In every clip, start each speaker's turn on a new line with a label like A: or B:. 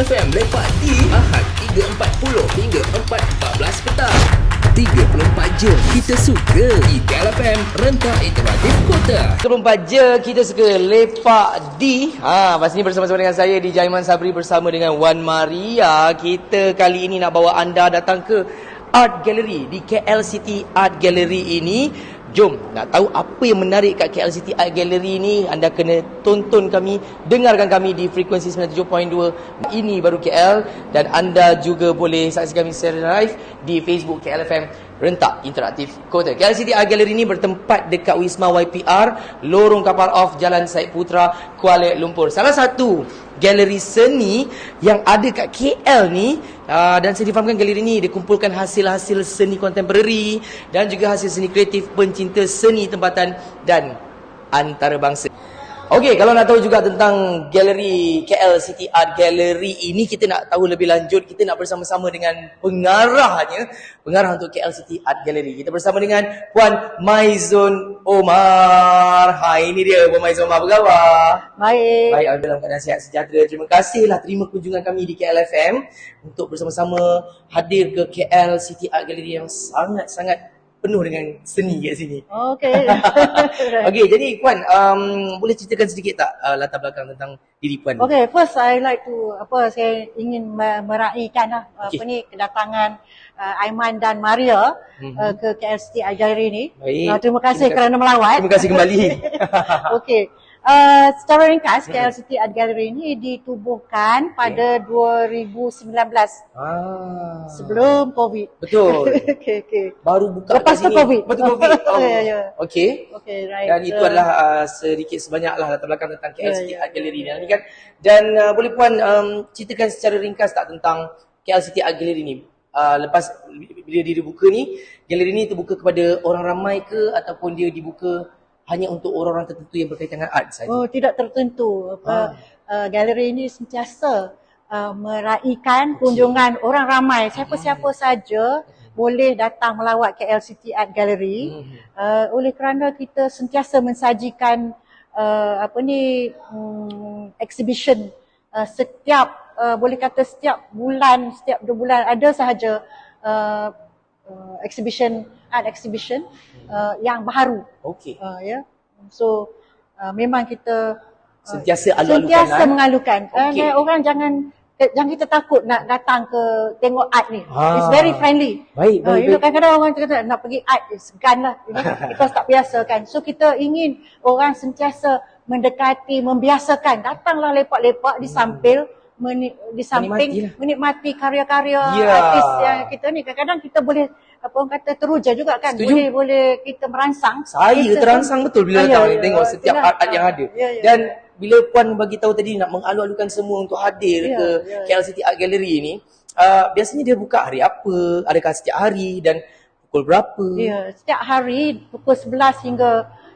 A: KLFM lepak di Ahad 3.40 hingga 4.14 petang. 34 je kita suka. Di KLFM rentak interaktif kota.
B: 24 je kita suka lepak di. Ha pas ni bersama-sama dengan saya di Jaiman Sabri bersama dengan Wan Maria. Kita kali ini nak bawa anda datang ke Art Gallery. Di KL City Art Gallery ini Jom nak tahu apa yang menarik kat KL City Art Gallery ni anda kena tonton kami dengarkan kami di frekuensi 97.2 ini baru KL dan anda juga boleh saksikan kami secara live di Facebook KL FM Rentak Interaktif Kota. KL City Art Gallery ni bertempat dekat Wisma YPR, lorong kapal off Jalan Said Putra, Kuala Lumpur. Salah satu galeri seni yang ada kat KL ni uh, dan saya difahamkan galeri ni dia kumpulkan hasil-hasil seni kontemporari dan juga hasil seni kreatif pencinta seni tempatan dan antarabangsa. Okey, kalau nak tahu juga tentang galeri KL City Art Gallery ini kita nak tahu lebih lanjut, kita nak bersama-sama dengan pengarahnya, pengarah untuk KL City Art Gallery. Kita bersama dengan Puan Maizun Omar. Hai, ini dia Puan Maizun Omar. Apa khabar?
C: Baik.
B: Baik, Alhamdulillah dalam keadaan sihat sejahtera. Terima kasihlah terima kunjungan kami di KLFM untuk bersama-sama hadir ke KL City Art Gallery yang sangat-sangat penuh dengan seni kat sini.
C: Okey.
B: Okey, jadi Puan, um, boleh ceritakan sedikit tak uh, latar belakang tentang diri Puan?
C: Okey, first I like to apa saya ingin me- meraihkan lah
B: Okey.
C: apa ni kedatangan uh, Aiman dan Maria
B: Mhm.
C: uh, ke KLCT Gallery ni.
B: Baik.
C: Uh, terima kasih
B: Terima
C: kerana melawat.
B: Terima kasih kembali.
C: Okey. Uh, secara ringkas, KLCT Art Gallery ini ditubuhkan pada 2019
B: ah.
C: sebelum COVID.
B: Betul.
C: Okey, okey.
B: Baru buka
C: Lepas tu. COVID.
B: Betul COVID. Oh.
C: Ya, ya.
B: Okey.
C: Okey, right.
B: Dan itu
C: Uh,
B: adalah uh, sedikit sebanyaklah latar belakang tentang KL
C: Ya,
B: City
C: ya,
B: Art Gallery ni kan. Dan uh, boleh puan um, ceritakan secara ringkas tak tentang KL City Art Gallery ni? Uh, lepas bila dia dibuka ni, galeri ni terbuka kepada orang ramai ke ataupun dia dibuka hanya untuk orang-orang tertentu yang berkaitan dengan art saja?
C: Oh, tidak tertentu. Apa, uh, galeri ini sentiasa uh, meraihkan kunjungan orang ramai. Siapa-siapa saja boleh datang melawat KL City Art Gallery.
B: Mhm.
C: Uh, oleh kerana kita sentiasa mensajikan uh, apa ni um, exhibition uh, setiap uh, boleh kata setiap bulan, setiap dua bulan ada sahaja uh, uh, exhibition art exhibition uh, yang baru.
B: Okey.
C: Uh, ya. So uh, memang kita uh,
B: Sentiasa alu-alukan
C: sentiasa
B: art.
C: mengalukan.
B: Okey.
C: Okay. orang jangan eh, jangan kita takut nak datang ke tengok art ni.
B: Ah.
C: It's very friendly.
B: Baik,
C: Uh,
B: baik,
C: you know,
B: baik.
C: kadang-kadang orang kata nak pergi art eh, segan lah. You know, because tak biasa kan. So kita ingin orang sentiasa mendekati, membiasakan. Datanglah lepak-lepak di samping meni, di samping menikmati karya-karya
B: Ya.
C: artis yang kita ni kadang-kadang kita boleh apa orang kata teruja juga kan
B: Setuju.
C: boleh boleh kita merangsang
B: Saya
C: Kita
B: terangsang betul bila
C: Ah,
B: datang
C: ya, ya.
B: tengok setiap
C: Itulah.
B: art-art yang ada.
C: Ya, ya.
B: Dan bila puan bagi tahu tadi nak mengalu-alukan semua untuk hadir
C: Ya,
B: ke
C: ya,
B: KL City Art Gallery ni, uh, biasanya dia buka hari apa? Adakah setiap hari dan pukul berapa?
C: Ya, setiap hari pukul 11 hingga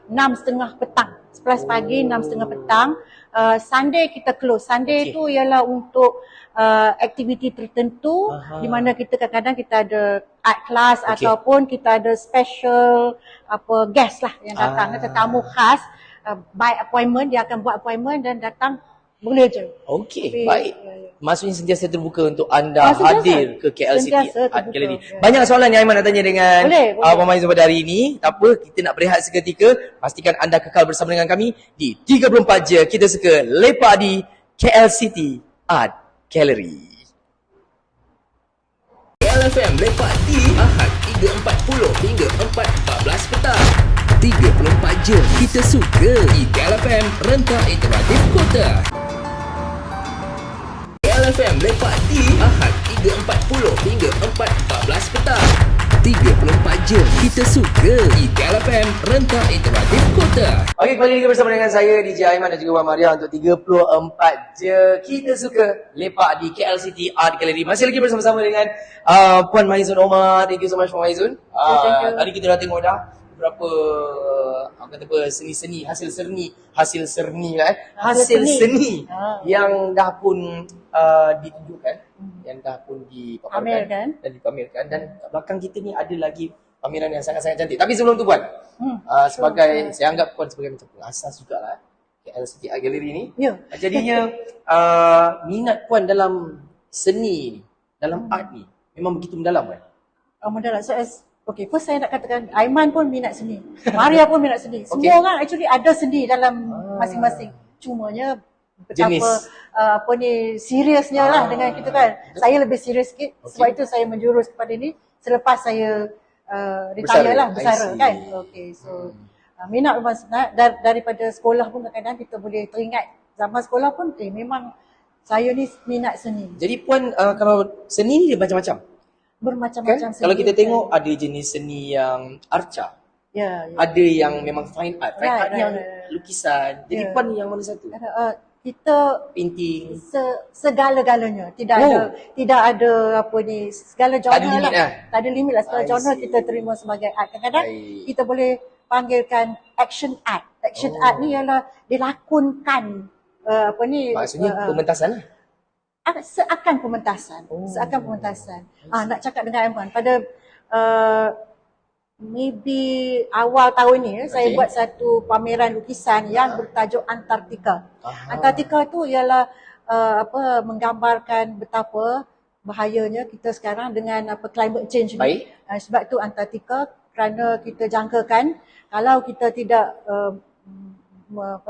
C: 6.30 petang. 11 pagi, 6.30 petang. Uh, Sunday kita close. Sunday
B: Okey.
C: itu ialah untuk uh, aktiviti tertentu
B: Aha.
C: di mana kita kadang-kadang kita ada art class
B: Okey.
C: ataupun kita ada special apa guest lah yang datang,
B: Ah.
C: tetamu khas uh, by appointment dia akan buat appointment dan datang boleh je.
B: Okey,
C: Tapi,
B: baik.
C: ya, ya.
B: Maksudnya sentiasa terbuka untuk anda
C: Ah, sentiasa.
B: hadir ke KL City Art Gallery.
C: ya.
B: Banyak soalan yang Aiman nak tanya dengan
C: Boleh,
B: uh,
C: boleh.
B: Pemain pada hari ini. Tak apa, kita nak berehat seketika. Pastikan anda kekal bersama dengan kami di 34 je. Kita suka lepak di KL City Art Gallery.
A: KLFM lepak di Ahad 3.40 hingga 4.14 petang. 34 je kita suka di KLFM rentak interaktif kota. KLFM lepak di Ahad 3.40 hingga 4.14 petang. 34 je kita suka di KLFM rentak interaktif kota.
B: Okey, kembali lagi bersama dengan saya DJ Aiman dan juga Wan Maria untuk 34 je. Kita suka lepak di KL City Art Gallery. Masih lagi bersama-sama dengan uh, Puan Maizun Omar. Thank you so much Puan Maizun. Uh,
C: you.
B: Tadi kita dah tengok dah beberapa uh, kata apa seni-seni hasil seni hasil seni lah eh hasil
C: Hasil
B: seni,
C: seni. Ah.
B: yang dah pun uh, ditunjukkan yang dah pun dipamerkan
C: Pamerkan.
B: dan dipamerkan dan kat belakang kita ni ada lagi pameran yang sangat-sangat cantik tapi sebelum tu puan
C: Hmm.
B: uh, sebagai saya anggap puan sebagai macam pengasas jugalah eh. KL City Art Gallery ni.
C: Ya.
B: Jadinya uh, minat puan dalam seni ni, dalam art ni memang begitu mendalam kan?
C: Oh, mendalam. So, as, okay, first saya nak katakan Aiman pun minat seni. Maria pun minat seni. Semua
B: Okay.
C: orang actually ada seni dalam
B: Ah.
C: masing-masing. Cumanya
B: Jenis.
C: betapa uh, apa ni seriusnya lah
B: Ah.
C: dengan kita kan. Saya lebih serius sikit
B: Okay.
C: sebab itu saya menjurus kepada ni selepas saya uh, retire
B: Bersara.
C: lah, bersara kan. Okay, so uh, minat memang senang. Dar, daripada sekolah pun kadang-kadang kita boleh teringat zaman sekolah pun eh memang saya ni minat seni.
B: Jadi puan uh, kalau seni ni dia macam-macam.
C: Bermacam-macam
B: Kan?
C: seni.
B: Kalau kita tengok ada jenis seni yang arca,
C: Ya, ya.
B: ada yang memang fine art, fine
C: Right,
B: art
C: right,
B: yang
C: right, right.
B: lukisan. Jadi
C: Yeah.
B: puan yang mana satu?
C: Ada, uh, kita
B: Painting.
C: se, segala-galanya tidak
B: Oh.
C: ada tidak ada apa ni segala genre
B: ada limit
C: lah.
B: lah.
C: Tak ada limit lah segala
B: I
C: genre
B: see.
C: kita terima sebagai art. Kadang-kadang
B: Baik.
C: kita boleh panggilkan action art. Action
B: Oh.
C: art ni ialah dilakonkan uh, apa ni
B: Maksudnya
C: uh,
B: pementasan lah.
C: Uh, seakan pementasan.
B: Oh.
C: Seakan pementasan. Ah nak cakap dengan Aiman pada uh, maybe awal tahun ni eh, saya
B: Okay.
C: buat satu pameran lukisan yang bertajuk Antartika.
B: Aha.
C: Antartika tu ialah uh, apa menggambarkan betapa bahayanya kita sekarang dengan apa climate change
B: Baik.
C: ni. Uh, sebab tu Antartika kerana kita jangkakan kalau kita tidak uh,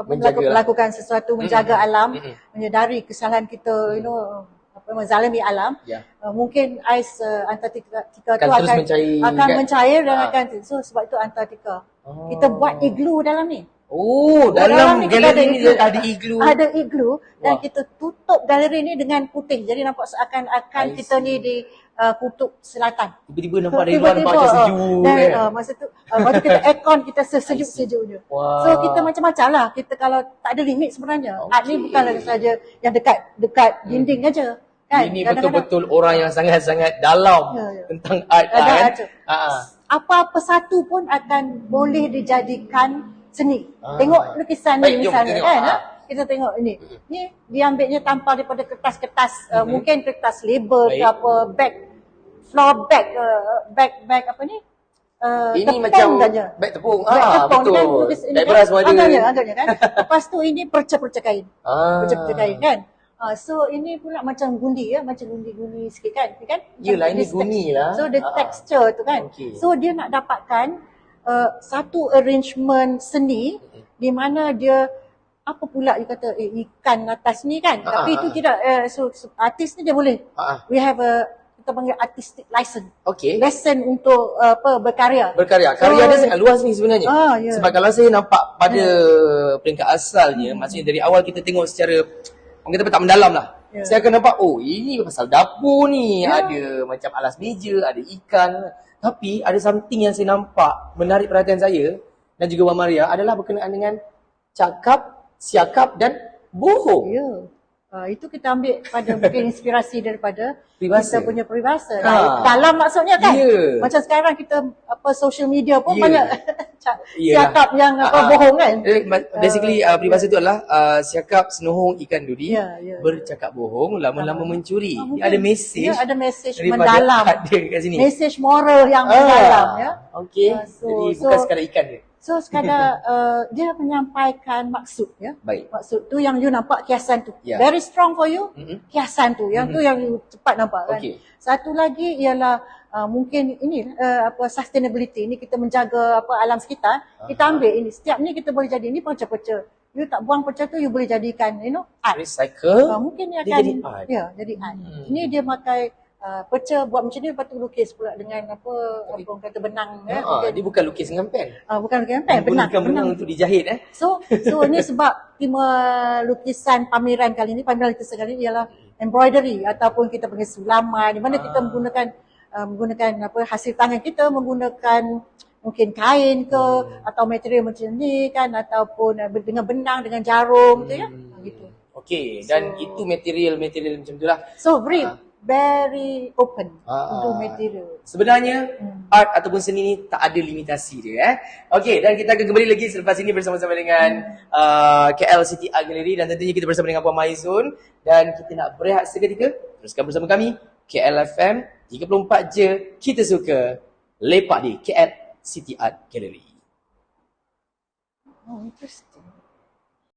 B: Menjaga lah.
C: melakukan sesuatu menjaga
B: Mm-mm.
C: alam,
B: Mm-mm.
C: menyedari kesalahan kita you know apa menzalimi alam,
B: Ya.
C: uh, mungkin ais uh, Antartika Antartika
B: Akan
C: tu akan
B: mencair
C: akan
B: kan?
C: mencair dan
B: Ah.
C: akan so sebab itu Antartika.
B: Oh.
C: Kita buat igloo dalam ni.
B: Oh,
C: Dalam
B: galeri ni dia ada igloo.
C: Ada igloo dan
B: Wah.
C: kita tutup galeri ni dengan putih. Jadi nampak seakan-akan kita ni di uh, kutub selatan.
B: Tiba-tiba nampak dari luar nampak macam
C: uh,
B: sejuk
C: Dan
B: kan.
C: uh, masa tu uh, waktu kita aircon kita sesejuk-sejuknya.
B: Wah.
C: So kita macam-macam lah. Kita kalau tak ada limit sebenarnya.
B: Okey.
C: Art ni bukanlah saja yang dekat dekat dinding aja. Kan?
B: Ini betul-betul orang yang sangat-sangat dalam
C: Ya, ya.
B: tentang art
C: Ada
B: kan.
C: ada.
B: Ah.
C: Apa-apa satu pun akan boleh dijadikan seni.
B: Ah.
C: Tengok lukisan ni misalnya kan.
B: Ah.
C: Kita tengok ini. Ni diambilnya tanpa daripada kertas-kertas uh, mungkin kertas label ke
B: Baik.
C: apa bag floor bag uh, bag bag apa ni? Uh,
B: Ini macam
C: saja.
B: beg tepung.
C: Bag
B: Ah,
C: tepung
B: betul.
C: kan lukis ini kan.
B: beras ada.
C: Agaknya, agaknya kan. Lepas tu ini perca-perca kain.
B: Ah.
C: Perca-perca kain kan. Uh, so ini pula macam gundi ya, macam gundi-gundi sikit kan. kan?
B: Yelah, ini guni
C: text-
B: lah.
C: So the
B: Ah.
C: texture tu kan.
B: Okey.
C: So dia nak dapatkan uh, satu arrangement seni di mana dia apa pula you kata eh, ikan atas ni kan.
B: Ah,
C: Tapi
B: ah,
C: itu
B: ah.
C: tidak uh, so, so artis ni dia boleh.
B: Ah, ah.
C: We have a kita panggil artistic license.
B: Okey.
C: Lesson untuk uh, apa berkarya.
B: Berkarya. Karya
C: So,
B: dia sangat luas ni sebenarnya.
C: Ah, ya.
B: Sebab kalau saya nampak pada peringkat asalnya, maksudnya dari awal kita tengok secara orang kata tak mendalam lah.
C: Ya.
B: Saya akan nampak, oh ini pasal dapur ni.
C: Ya.
B: Ada macam alas meja, ada ikan. Tapi ada something yang saya nampak menarik perhatian saya dan juga Wan Maria adalah berkenaan dengan cakap, siakap dan bohong.
C: Ya. Uh, itu kita ambil pada mungkin inspirasi daripada
B: Peribahasa.
C: kita punya peribahasa.
B: Ha.
C: Dalam maksudnya kan.
B: Ya.
C: Macam sekarang kita apa social media pun
B: Ya.
C: banyak siakap yang apa
B: Ah, ah.
C: bohong kan.
B: Eh, Basically uh, peribahasa itu adalah uh, siakap senohong ikan duri
C: Ya, ya.
B: bercakap bohong lama-lama mencuri.
C: Ah,
B: Dia
C: mungkin
B: ada mesej.
C: dia ada mesej
B: daripada
C: mendalam.
B: Ada kat sini.
C: Mesej moral yang mendalam ya.
B: Okey.
C: Ah, so-
B: Jadi
C: so-
B: bukan sekadar ikan dia.
C: So sekadar uh, dia menyampaikan maksud ya.
B: Baik.
C: Maksud tu yang you nampak kiasan tu.
B: Ya.
C: Very strong for you.
B: Mm-mm.
C: Kiasan tu. Yang tu yang you cepat nampak kan.
B: Okey.
C: Satu lagi ialah uh, mungkin ini uh, apa sustainability ni kita menjaga apa alam sekitar. Kita ambil ini. Setiap ni kita boleh jadi ini perca-perca. You tak buang perca tu you boleh jadikan you know art.
B: Recycle.
C: Uh, mungkin dia
B: dia
C: akan
B: jadi art.
C: Ya, jadi art.
B: Hmm.
C: Ini dia pakai uh, perca buat macam ni lepas tu lukis pula dengan apa apa orang kata benang ya. Mungkin-
B: dia bukan lukis dengan pen.
C: Ah, bukan bukan pen, benang.
B: Gunakan benang untuk dijahit eh.
C: So, so ini sebab tema lukisan pameran kali ini, pameran lukisan kali ini ialah embroidery ataupun kita panggil sulaman di mana kita
B: Ah.
C: menggunakan uh, menggunakan apa hasil tangan kita menggunakan mungkin kain ke
B: Hmm.
C: atau material macam ni kan ataupun uh, dengan benang dengan jarum tu ya.
B: Hmm.
C: Gitu.
B: Okey, dan itu material-material macam itulah.
C: So very
B: Ah.
C: Very open
B: Ah.
C: untuk material.
B: Sebenarnya
C: Hmm.
B: art ataupun seni ni tak ada limitasi dia eh. Okey dan kita akan kembali lagi selepas ini bersama-sama dengan uh, KL City Art Gallery dan tentunya kita bersama dengan Puan Maizun dan kita nak berehat seketika. Teruskan bersama kami KL FM 34 je kita suka lepak di KL City Art Gallery.
C: Oh, interesting.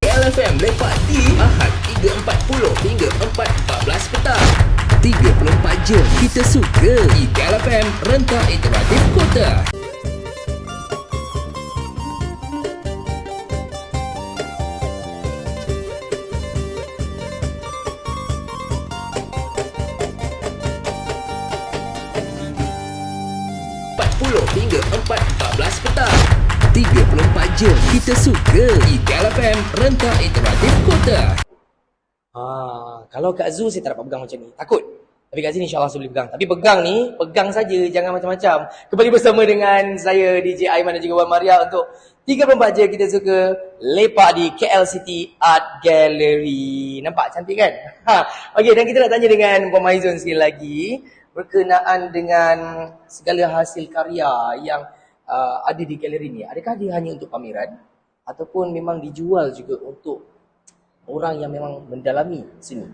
A: KL KLFM lepak di Ahad 3.40 hingga 4.14 petang 34 je kita suka. IKLFM rentak interaktif kota. hingga 4.14 petang. 34 je kita suka. IKLFM rentak interaktif kota
B: Ah, kalau kat Zoo saya tak dapat pegang macam ni. Takut. Tapi kat sini insyaAllah saya boleh pegang. Tapi pegang ni, pegang saja, jangan macam-macam. Kembali bersama dengan saya DJ Aiman dan juga Wan Maria untuk 34 je kita suka lepak di KL City Art Gallery. Nampak cantik kan? Ha. Okey, dan kita nak tanya dengan Puan Maizun sekali lagi berkenaan dengan segala hasil karya yang uh, ada di galeri ni. Adakah dia hanya untuk pameran ataupun memang dijual juga untuk orang yang memang mendalami sini.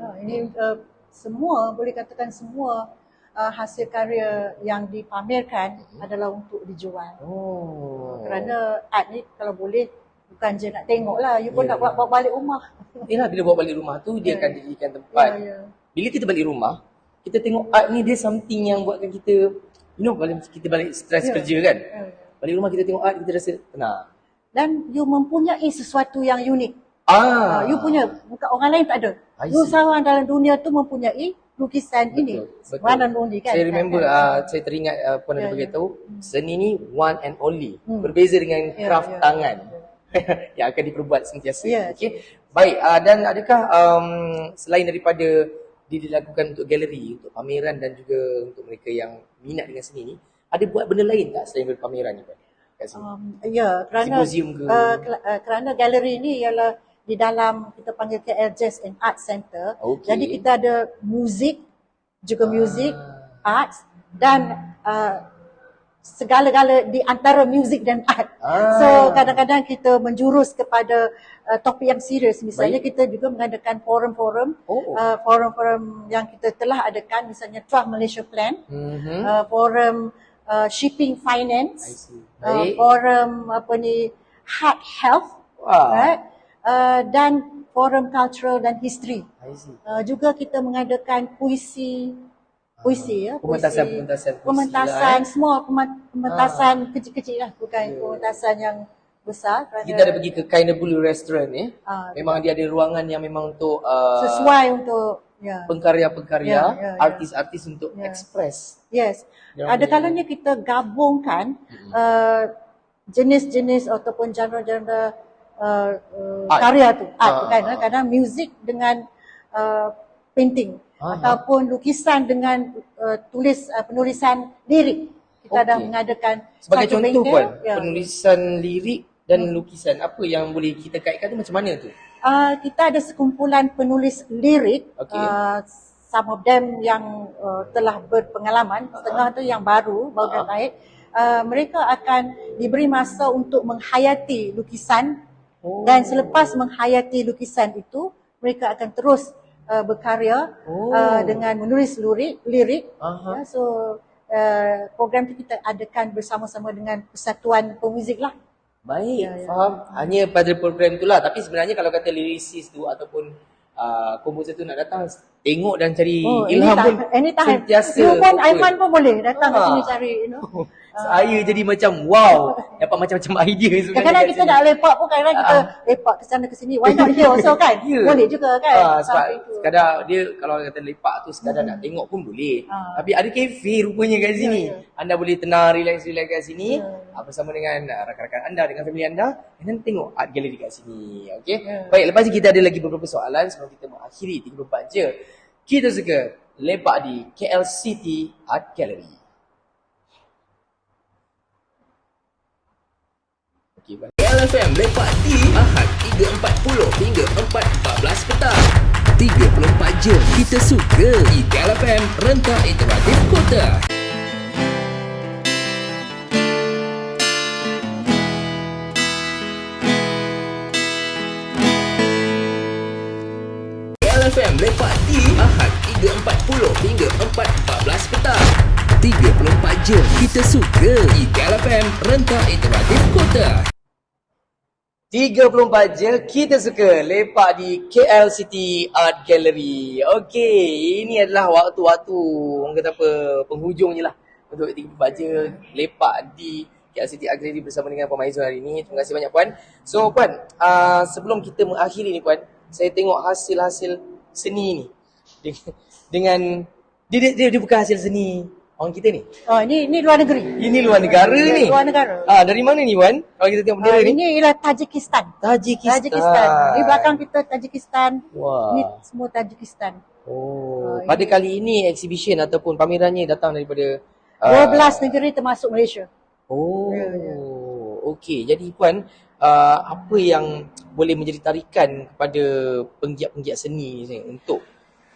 C: Ha, ini uh, semua boleh katakan semua uh, hasil karya yang dipamerkan
B: Hmm.
C: adalah untuk dijual.
B: Oh.
C: Kerana art ni kalau boleh bukan je nak tengok lah, you pun
B: Ya,
C: nak buat
B: ya.
C: bawa balik rumah.
B: Yalah bila bawa balik rumah tu dia
C: Ya.
B: akan dijadikan tempat.
C: Ya, ya.
B: Bila kita balik rumah, kita tengok art ni dia something yang buatkan kita you know kalau kita balik stres
C: Ya.
B: kerja kan.
C: Ya, ya.
B: Balik rumah kita tengok art kita rasa tenang.
C: Dan you mempunyai sesuatu yang unik.
B: Ah.
C: Ah. You punya, bukan orang lain tak ada. You seorang dalam dunia tu mempunyai lukisan ini.
B: Betul.
C: One and only kan.
B: Saya remember
C: Kan?
B: uh, saya teringat uh, Puan ada
C: Ya, ya.
B: beritahu seni ni one and only.
C: Hmm.
B: Berbeza dengan
C: Ya,
B: craft
C: ya,
B: tangan yang akan diperbuat sentiasa.
C: Ya.
B: Okey. Baik uh, dan adakah um, selain daripada dilakukan untuk galeri, untuk pameran dan juga untuk mereka yang minat dengan seni ni, ada buat benda lain tak selain daripada pameran ni.
C: Um, ya, kerana
B: Simposium ke?
C: Uh, uh, kerana galeri ni ialah di dalam kita panggil KL Jazz and Art Center.
B: Okey.
C: Jadi kita ada muzik, juga
B: Ah.
C: muzik, arts dan uh, segala-gala di antara muzik dan art.
B: Ah.
C: So kadang-kadang kita menjurus kepada uh, topik yang serius. Misalnya
B: Baik.
C: kita juga mengadakan forum-forum,
B: Oh.
C: uh, forum-forum yang kita telah adakan misalnya Trust Malaysia Plan,
B: Mhm.
C: uh, forum uh, shipping finance, uh, forum apa ni heart health,
B: Wah.
C: right? Uh, dan forum cultural dan history. Uh, juga kita mengadakan puisi, puisi ya, puisi,
B: Pementasan- pementasan puisi
C: pementasan
B: lah, eh.
C: semua pementasan
B: Ah.
C: kecil-kecil lah, bukan
B: Ya.
C: pementasan yang besar. kerana,
B: Kita ada pergi ke Kainabulu Restaurant eh.
C: Ah,
B: memang dia ada ruangan yang memang untuk uh,
C: sesuai untuk ya.
B: pengkarya-pengkarya,
C: Ya, ya, ya.
B: artis-artis untuk
C: Ya.
B: express.
C: Yes.
B: Yang
C: Ada kalanya kita gabungkan uh, jenis-jenis ataupun genre-genre uh, uh,
B: Art.
C: karya tu. Art tu
B: Ah,
C: kan.
B: ah, ah.
C: Kadang muzik dengan uh, painting.
B: Ah,
C: Ataupun lukisan dengan uh, tulis uh, penulisan lirik. Kita ada
B: Okey.
C: mengadakan
B: Sebagai contoh
C: bengkel,
B: pun,
C: ya.
B: penulisan lirik dan lukisan apa yang boleh kita kaitkan tu macam mana tu?
C: Uh, kita ada sekumpulan penulis lirik,
B: Okey.
C: uh, some of them yang uh, telah berpengalaman, setengah tu yang baru, baru dah
B: Ah.
C: naik. Uh, mereka akan diberi masa untuk menghayati lukisan
B: Oh.
C: dan selepas menghayati lukisan itu, mereka akan terus uh, berkarya
B: Oh.
C: uh, dengan menulis lirik, lirik. Ya, so uh, program itu kita adakan bersama-sama dengan Persatuan Pemuzik lah.
B: Baik,
C: Ya, ya.
B: faham. Hanya pada program tu lah. Tapi sebenarnya kalau kata lyricist tu ataupun uh, komposer tu nak datang, tengok dan cari ilham pun
C: Oh, anytime, anytime.
B: sentiasa.
C: You pun. Aiman pun boleh datang ke
B: Ah.
C: sini cari, you know.
B: Saya jadi macam wow, dapat macam-macam idea sebenarnya.
C: Kadang-kadang kita nak lepak pun kadang-kadang kita lepak ke sana ke sini. Why not here also kan?
B: Ya.
C: Boleh juga kan?
B: Ah, sebab sekadar dia kalau kata lepak tu sekadar nak tengok pun boleh.
C: Ah.
B: Tapi ada kafe rupanya kat sini.
C: Ya, ya.
B: Anda boleh tenang relax-relax kat sini
C: Ya.
B: ah, bersama dengan ah, rakan-rakan anda dengan family anda dan tengok art gallery kat sini. Okey.
C: Ya.
B: Baik, lepas ni kita ada lagi beberapa soalan sebelum kita mengakhiri 34 je. Kita suka lepak di KL City Art Gallery. Okey.
A: KLFM lepak di Ahad 3.40 hingga 4.14 petang. 34 je kita suka. IKLFM rentak interaktif kota KLFM lepak di Ahad 3.40 hingga 4.14 petang. 34 je kita suka. IKLFM rentak interaktif kota
B: 34 je kita suka lepak di KL City Art Gallery. Okey, ini adalah waktu-waktu orang kata apa penghujung je lah untuk 34 je lepak di KL City Art Gallery bersama dengan Puan Maizun hari ini. Terima kasih banyak Puan. So Puan, uh, sebelum kita mengakhiri ni Puan, saya tengok hasil-hasil seni ni. Dengan, dengan dia, dia, dia bukan hasil seni orang kita ni.
C: Oh, ni ni luar negeri.
B: Ini luar negara ni.
C: Luar negara.
B: Ah, dari mana ni Puan? Kalau kita tengok bendera
C: Uh,
B: ni.
C: ini ialah Tajikistan.
B: Tajikistan.
C: Tajikistan. Di belakang kita Tajikistan.
B: Wah.
C: Ni semua Tajikistan.
B: Oh,
C: Ah,
B: pada
C: ini-
B: kali ini exhibition ataupun pamerannya datang daripada
C: 12 negeri termasuk Malaysia.
B: Oh.
C: Ya, ya.
B: Okey, jadi puan uh, apa yang boleh menjadi tarikan kepada penggiat-penggiat seni ni untuk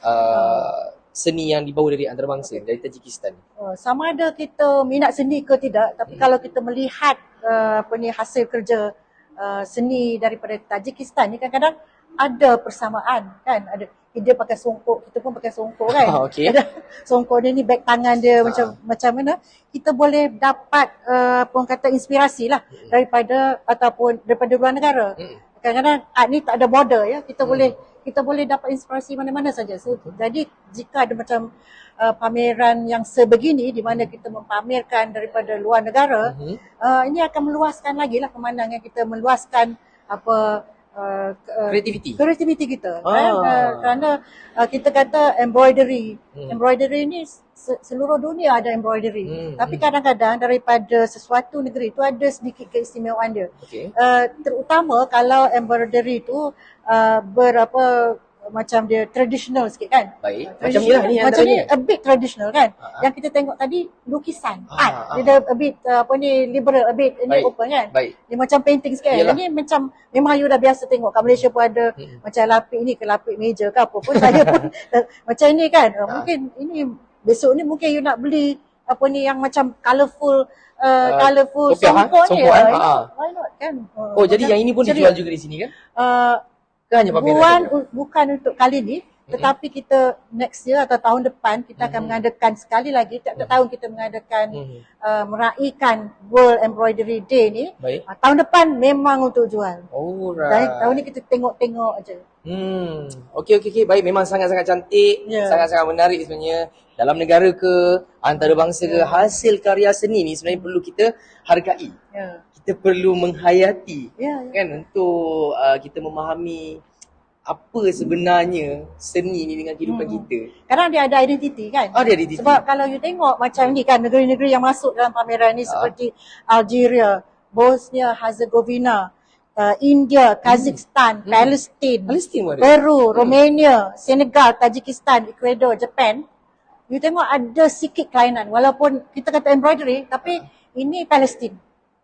B: uh, seni yang dibawa dari antarabangsa dari Tajikistan?
C: Uh, sama ada kita minat seni ke tidak, tapi kalau kita melihat uh, apa ni hasil kerja uh, seni daripada Tajikistan ni kadang-kadang ada persamaan kan? Ada dia pakai songkok kita pun pakai songkok kan?
B: Ah, okey.
C: ada songkok dia ni beg tangan dia macam macam mana kita boleh dapat uh, orang kata inspirasi lah daripada ataupun daripada luar negara.
B: Mm.
C: kadang-kadang art ni tak ada border ya? Kita boleh kita boleh dapat inspirasi mana-mana saja so, jadi jika ada macam uh, pameran yang sebegini di mana kita mempamerkan daripada luar negara
B: Mhm.
C: uh, ini akan meluaskan lagi lah pemandangan kita meluaskan apa uh, uh,
B: Kreativiti.
C: kreativiti kita
B: Ah.
C: kan? Uh, kerana uh, kita kata embroidery
B: Hmm.
C: embroidery ni se- seluruh dunia ada embroidery
B: Hmm,
C: tapi
B: hmm.
C: kadang-kadang daripada sesuatu negeri itu ada sedikit keistimewaan dia
B: Okey.
C: uh, terutama kalau embroidery tu uh, berapa macam dia traditional sikit kan
B: Baik. Macam ni lah ni
C: macam ni a bit traditional kan
B: Ah.
C: yang kita tengok tadi lukisan
B: Ah,
C: art
B: ah.
C: dia dah a bit uh, apa ni liberal a bit ni
B: Baik.
C: open kan
B: Baik.
C: dia macam painting sikit kan ni macam memang you dah biasa tengok kat Malaysia pun ada
B: Hmm.
C: macam lapik ni ke lapik meja ke apa pun saya pun macam ni kan
B: Ah.
C: mungkin ini besok ni mungkin you nak beli apa ni yang macam colourful uh, colourful
B: kopiah, ha?
C: songkok ni
B: Songkok,
C: uh,
B: eh? Ah.
C: why not kan Uh,
B: Oh, jadi yang ini pun dijual juga di sini kan?
C: uh,
B: Ke hanya
C: bukan
B: saja?
C: bukan untuk kali ni tetapi kita next year atau tahun depan kita akan
B: Mhm.
C: mengadakan sekali lagi tiap-tiap tahun kita mengadakan
B: Mhm.
C: uh, meraihkan World Embroidery Day ni
B: Baik.
C: uh, tahun depan memang untuk jual.
B: Alright.
C: Dan tahun ni kita tengok-tengok aja.
B: Hmm. Okey okey okey baik memang sangat-sangat cantik,
C: Ya.
B: sangat-sangat menarik sebenarnya. Dalam negara ke, antarabangsa ke,
C: Ya.
B: hasil karya seni ni sebenarnya perlu kita hargai.
C: Ya.
B: Kita perlu menghayati
C: Ya, ya.
B: kan untuk uh, kita memahami apa sebenarnya seni ni dengan kehidupan
C: Hmm.
B: kita.
C: Kadang dia ada identiti kan?
B: Ada identiti.
C: Sebab kalau you tengok macam ni kan negeri-negeri yang masuk dalam pameran ni
B: Ah.
C: seperti Algeria, Bosnia, Herzegovina, uh, India, Kazakhstan,
B: Hmm.
C: Palestin,
B: Palestin pun ada.
C: Peru, Romania, Senegal, Tajikistan, Ecuador, Japan. You tengok ada sikit kelainan walaupun kita kata embroidery tapi ini Palestin.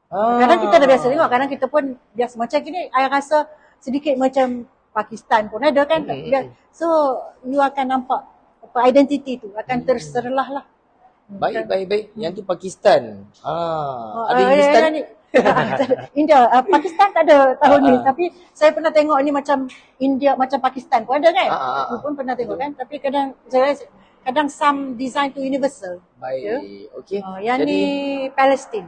B: Ah.
C: Kadang kita dah biasa tengok, kadang kita pun biasa macam gini, I rasa sedikit macam Pakistan pun ada kan.
B: Hmm, hmm,
C: Dia- So you akan nampak apa identiti tu akan terserlah lah.
B: Baik baik baik. Yang tu Pakistan. Ah,
C: Oh,
B: ada
C: ah,
B: Hindustan.
C: India, uh, Pakistan tak ada tahun ni
B: Ah, ah.
C: tapi saya pernah tengok ni macam India macam Pakistan pun ada kan.
B: Ah, ah.
C: You pun pernah tengok kan tapi kadang saya kadang some design tu universal.
B: Baik.
C: Ya.
B: Okey.
C: Uh, yang
B: Jadi
C: ni Palestin.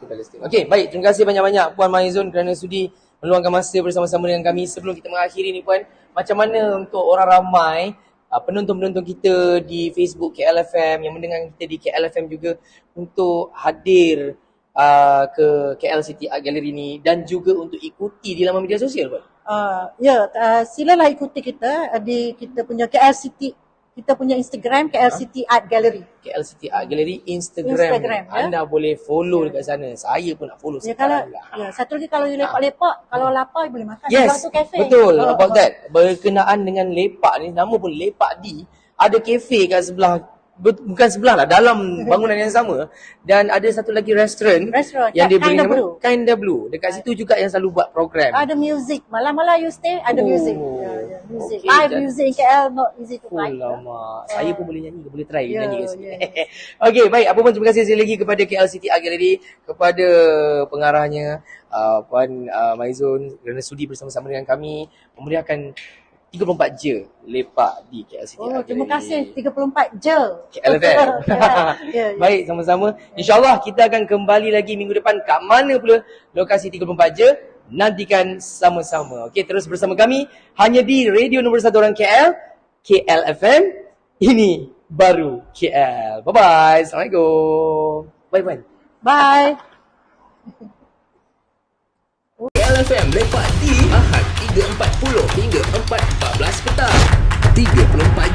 B: Itu Palestin. Okey, baik. Terima kasih banyak-banyak Puan Maizun kerana sudi meluangkan masa bersama-sama dengan kami. Sebelum kita mengakhiri ni Puan, macam mana untuk orang ramai uh, penonton-penonton kita di Facebook KLFM yang mendengar kita di KLFM juga untuk hadir uh, ke KL City Art Gallery ni dan juga untuk ikuti di laman media sosial Puan.
C: Uh, ya, uh, silalah ikuti kita uh, di kita punya KL City kita punya Instagram KL City Art Gallery.
B: KL City Art Gallery Instagram.
C: Instagram, ya.
B: Anda boleh follow dekat sana. Saya pun nak follow
C: Ya kalau
B: sekarang lah.
C: ya satu lagi kalau you lepak-lepak, kalau lapar boleh makan.
B: Yes,
C: tu kafe.
B: betul.
C: Oh,
B: About
C: oh.
B: that. Berkenaan dengan lepak ni, nama pun lepak di. Ada kafe kat sebelah, bukan sebelah lah, dalam bangunan yang sama. Dan ada satu lagi restoran yang dia beri nama
C: Blue.
B: Kinda Blue. Dekat situ juga yang selalu buat program.
C: Ada music. Malam-malam you stay ada
B: Oh,
C: music. Ya, ya, music.
B: okay,
C: Live music in KL not easy to
B: Oh
C: find.
B: lama. Saya pun boleh nyanyi, boleh try
C: Ya,
B: nyanyi kat sini.
C: ya.
B: Okey, baik. Apa pun terima kasih sekali lagi kepada KL City Art Gallery, kepada pengarahnya uh, Puan uh, Maizun kerana sudi bersama-sama dengan kami memeriahkan 34 je lepak di KL City
C: Oh,
B: Art
C: terima kasih. 34 je.
B: KLFM.
C: ya, ya.
B: Baik, sama-sama. InsyaAllah kita akan kembali lagi minggu depan kat mana pula lokasi 34 je nantikan sama-sama. Okey, terus bersama kami hanya di radio nombor satu orang KL, KL FM. Ini baru KL. Bye-bye. Assalamualaikum. Bye-bye.
C: Bye.
A: KLFM lepak di Ahad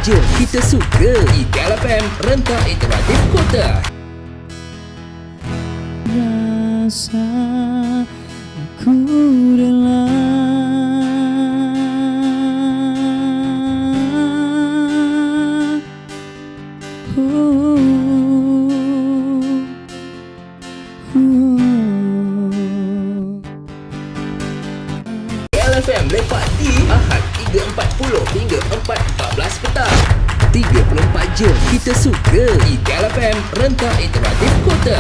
A: 34 jam kita suka. IKLFM rentak interaktif kota
D: rasa aku rela
A: 34 jam kita suka IKLFM rentak interaktif kota